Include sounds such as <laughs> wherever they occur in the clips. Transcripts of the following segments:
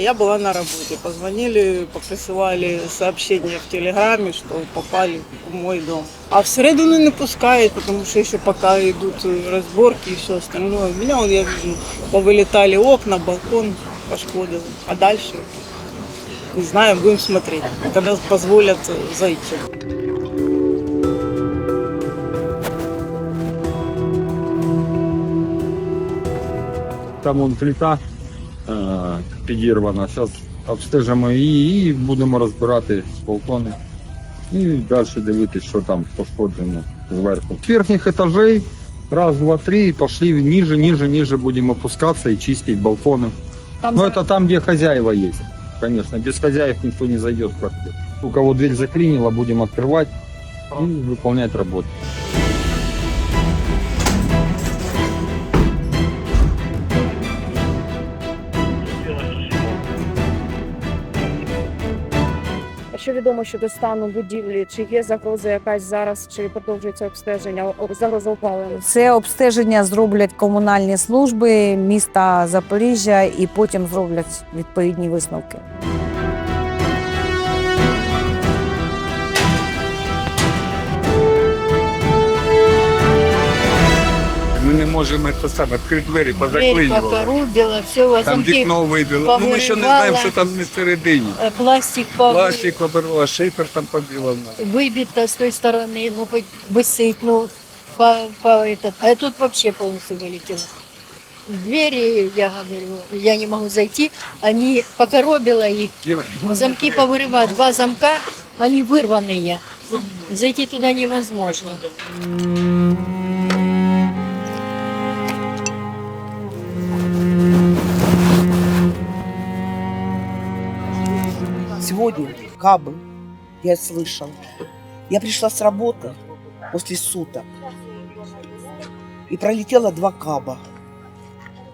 Я была на работе. Позвонили, присылали сообщение в Телеграме, что попали в мой дом. А в середину не пускают, потому что еще пока идут разборки и все остальное. У меня, вот я вижу, повылетали окна, балкон пошкодил. А дальше, не знаю, будем смотреть, когда позволят зайти. Там вон плита підірвана. Зараз обстежимо її і будемо розбирати балкони. І далі дивитися, що там пошкоджено зверху. З верхніх етажей, раз, два, три, і пішли ниже, ниже, ниже будемо опускатися і чистити балкони. Ну, это там, где хозяева есть. Конечно, без хозяев никто не зайдет в квартиру. У кого дверь заклинила, будем открывать и выполнять работу. А відомо щодо стану будівлі? Чи є загроза якась зараз, чи продовжується обстеження? Загроза опалення? Це обстеження зроблять комунальні служби міста Запоріжжя і потім зроблять відповідні висновки. можемо це саме відкрити двері, Дверь позаклинювали. покорубила, все, Там замки, вікно вибило. Ну ми ще не знаємо, що там всередині. э, пластик повы- Пластик побило, шифер там побило. выбито с той стороны, ну хоть высыть, ну по, по этот. А тут вообще полностью вылетело. Двери, я говорю, я не могу зайти, они покоробило их, замки повырывают, два замка, они вырванные. Зайти туда невозможно. Сегодня кабы, я слышал. Я пришла с работы после суток и пролетела два каба.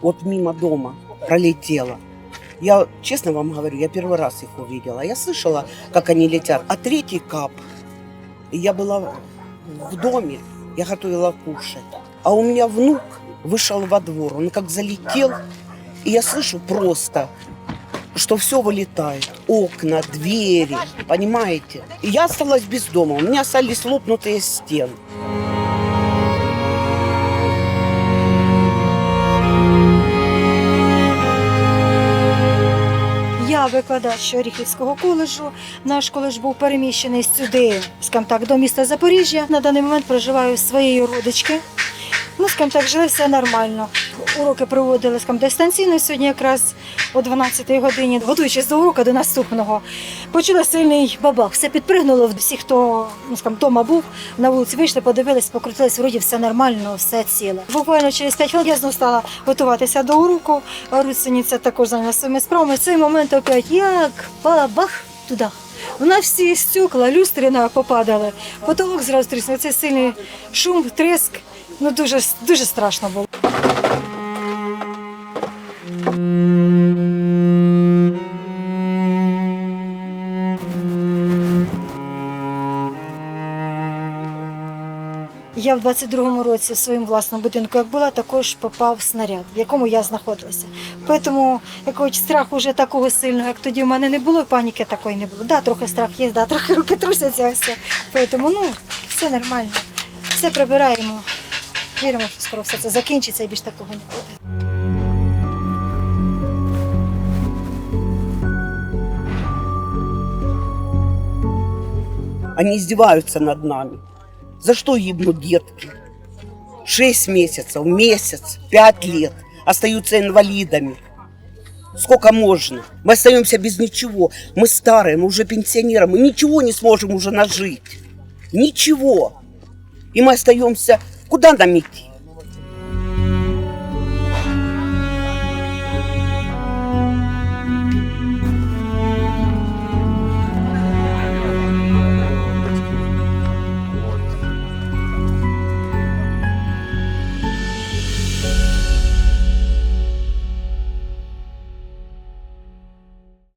Вот мимо дома пролетела. Я, честно вам говорю, я первый раз их увидела. Я слышала, как они летят. А третий кап, я была в доме, я готовила кушать. А у меня внук вышел во двор, он как залетел, и я слышу просто что все вылетает. Окна, двери, понимаете? И я осталась без дома. У меня остались лопнутые стены. Я викладач Оріхівського коледжу. Наш коледж був переміщений сюди, скажімо так, до міста Запоріжжя. На даний момент проживаю зі своєю родички. Ну, скажімо так, жили все нормально. Уроки проводили скажімо, дистанційно сьогодні, якраз о 12-й годині, готуючись до уроку до наступного. Почула сильний бабах. Все підпригнуло. Всі, хто ну, скажімо, вдома був, на вулиці вийшли, подивились, покрутились, вроді все нормально, все ціле. Буквально через 5 хвилин я знову стала готуватися до уроку. Руцениця також зайняла своїми справами. В цей момент опять як бабах туди. У нас всі стекла, люстри попадали. Потолок зразу тріснув. Це сильний шум, тріск. Ну дуже дуже страшно було. Я в 22-му році в своєму власному будинку, як була, також попав снаряд, в якому я знаходилася. Тому якогось страху вже такого сильного, як тоді в мене не було, паніки такої не було. Да, трохи страх є, да, трохи <laughs> руки трусяться. Тому ну, все нормально. Все прибираємо. Віримо, що скоро все це закінчиться і більш такого не буде. Они издеваются над нами. За что гибнут детки? Шесть месяцев, месяц, пять лет остаются инвалидами. Сколько можно? Мы остаемся без ничего. Мы старые, мы уже пенсионеры, мы ничего не сможем уже нажить. Ничего. И мы остаемся... cuidando da Mickey.